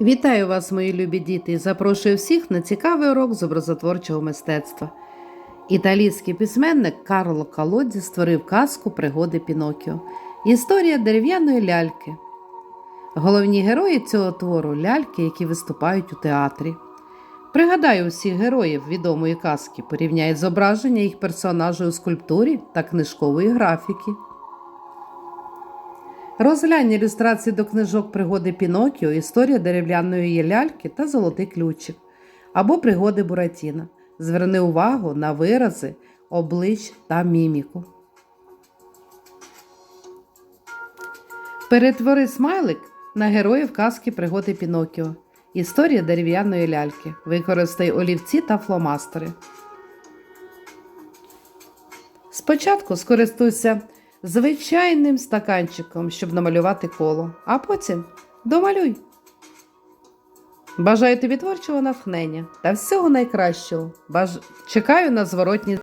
Вітаю вас, мої любі діти, і запрошую всіх на цікавий урок з образотворчого мистецтва. Італійський письменник Карло Калодзі створив казку Пригоди Пінокіо. Історія дерев'яної ляльки. Головні герої цього твору ляльки, які виступають у театрі. Пригадаю усіх героїв відомої казки, порівняй зображення їх персонажів у скульптурі та книжкової графіки. Розглянь ілюстрації до книжок Пригоди Пінокіо, Історія дерев'яної ляльки та Золотий ключик або Пригоди Буратіна. Зверни увагу на вирази, облич та міміку. Перетвори смайлик на героїв казки Пригоди Пінокіо. Історія дерев'яної ляльки. Використай олівці та фломастери. Спочатку скористуйся звичайним стаканчиком, щоб намалювати коло, а потім домалюй. Бажаю тобі творчого натхнення та всього найкращого. Баж... Чекаю на зворотні